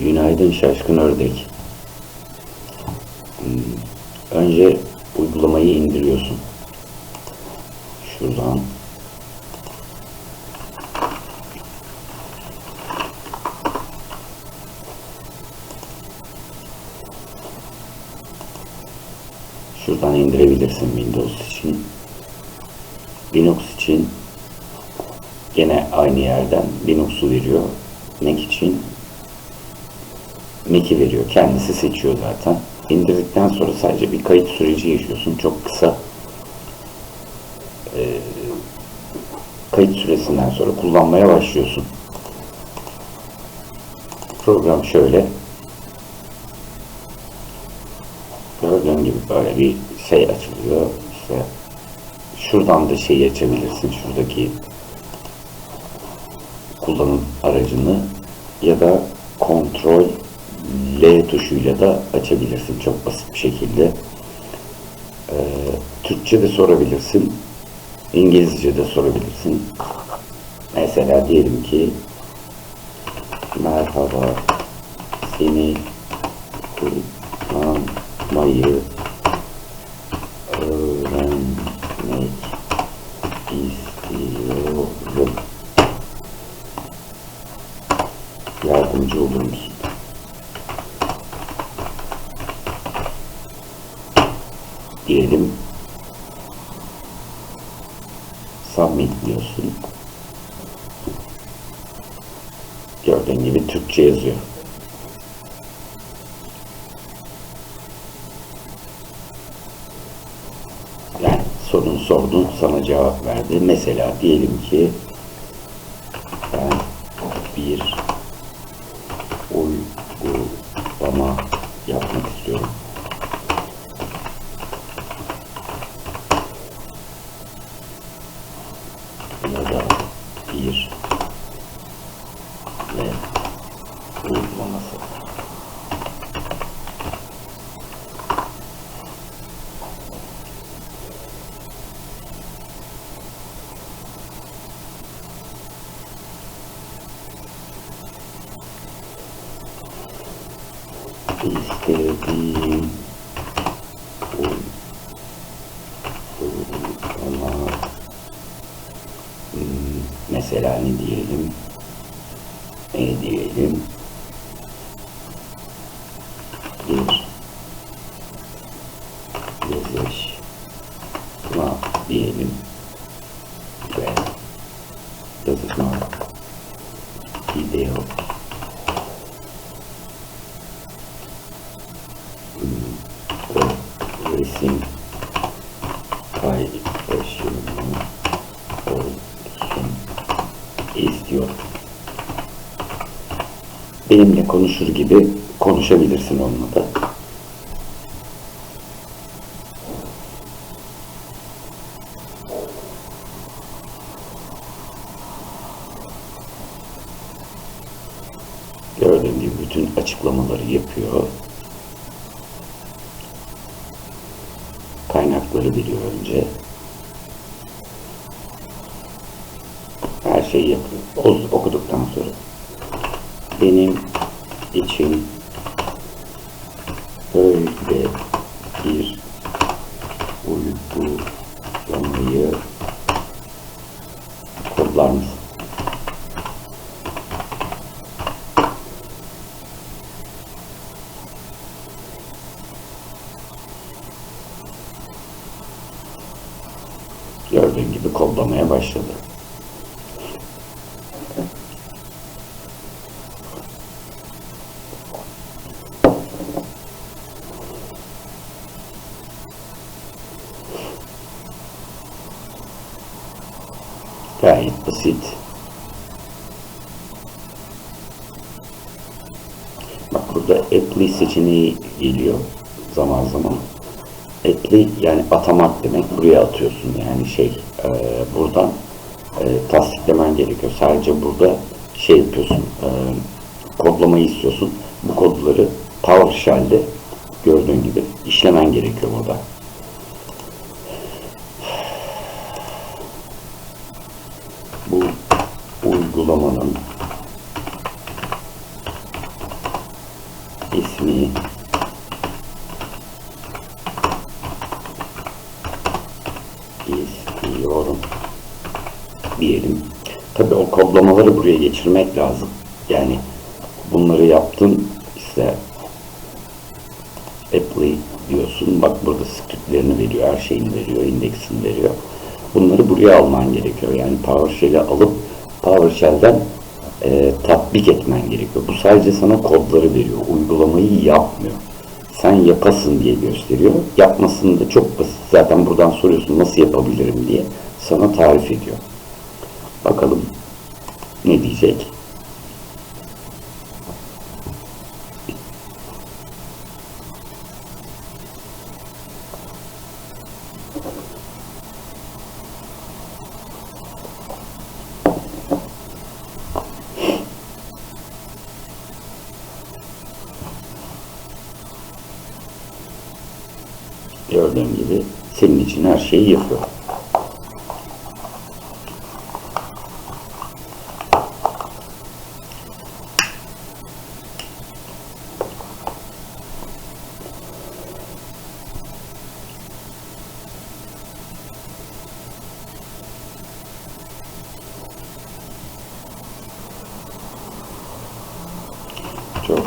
Günaydın şaşkın ördek. Hmm, Önce uygulamayı indiriyorsun. Şuradan. Şuradan indirebilirsin Windows için. Linux için gene aynı yerden Linux'u veriyor. Mac için Mac'i veriyor. Kendisi seçiyor zaten. İndirdikten sonra sadece bir kayıt süreci yaşıyorsun. Çok kısa. Ee, kayıt süresinden sonra kullanmaya başlıyorsun. Program şöyle. Gördüğün gibi böyle bir şey açılıyor. İşte şuradan da şeyi açabilirsin. Şuradaki kullanım aracını ya da kontrol L tuşuyla da açabilirsin çok basit bir şekilde. Ee, Türkçe de sorabilirsin. İngilizce de sorabilirsin. Mesela diyelim ki merhaba seni kullanmayı öğrenmek istiyorum. Yardımcı olur musun? Diyelim. Submit diyorsun. Gördüğün gibi Türkçe yazıyor. Yani sorun sordun sana cevap verdi. Mesela diyelim ki ben bir uygulama yapmak istiyorum. Ya da bir ve uygulaması. İstediğim uygulama Hmm, mesela ne diyelim? Ne diyelim? Bir resim paylaşımı olsun istiyor. Benimle konuşur gibi konuşabilirsin onunla da. Gördüğün gibi bütün açıklamaları yapıyor. Kaynakları biliyor önce. Her şeyi yapıyor. O, okuduktan sonra. Benim için böyle bir uygulamayı kodlar mısın? Gördüğün gibi kodlamaya başladı. Gayet basit. Bak burada apply seçeneği geliyor zaman zaman etli yani atamak demek buraya atıyorsun yani şey e, buradan e, tasdiklemen gerekiyor. Sadece burada şey yapıyorsun e, kodlamayı istiyorsun. Bu kodları PowerShell'de gördüğün gibi işlemen gerekiyor burada. Bu uygulamanın ismi istiyorum diyelim. Tabii o kodlamaları buraya geçirmek lazım. Yani bunları yaptın işte Apply diyorsun. Bak burada scriptlerini veriyor, her şeyini veriyor, indeksini veriyor. Bunları buraya alman gerekiyor. Yani PowerShell'i alıp PowerShell'den e, tatbik etmen gerekiyor. Bu sadece sana kodları veriyor. Uygulamayı yapmıyor. Sen yapasın diye gösteriyor. Yapmasını da çok basit. Zaten buradan soruyorsun nasıl yapabilirim diye. Sana tarif ediyor. Bakalım ne diyecek? Gördüğün gibi senin için her şeyi yapıyor. Çok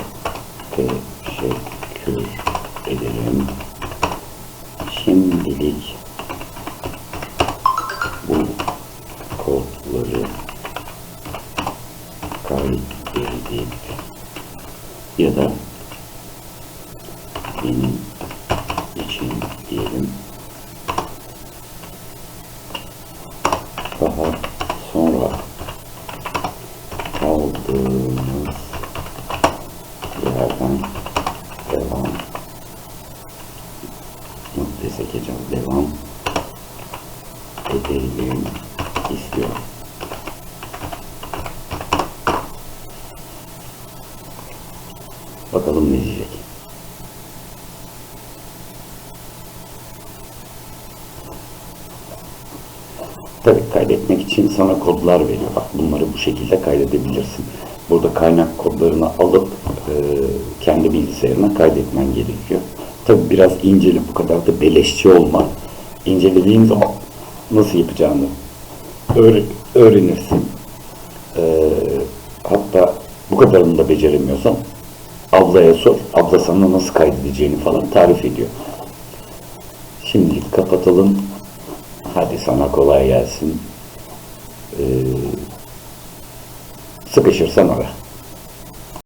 teşekkür ederim. Şimdilik bu kodları kaydedip ya da benim yerden devam noktaya sekeceğim. Devam edelim istiyor. Bakalım ne diyecek. Tabii kaydetmek için sana kodlar veriyor. Bak bunları bu şekilde kaydedebilirsin. Burada kaynak kodlarını alıp kendi bilgisayarına kaydetmen gerekiyor. Tabii biraz incele bu kadar da beleşçi olma. İncelediğin zaman nasıl yapacağını öğre- öğrenirsin. E, hatta bu kadarını da beceremiyorsan ablaya sor. Abla sana nasıl kaydedeceğini falan tarif ediyor. Şimdilik kapatalım. Hadi sana kolay gelsin. Ee, sıkışırsan ara.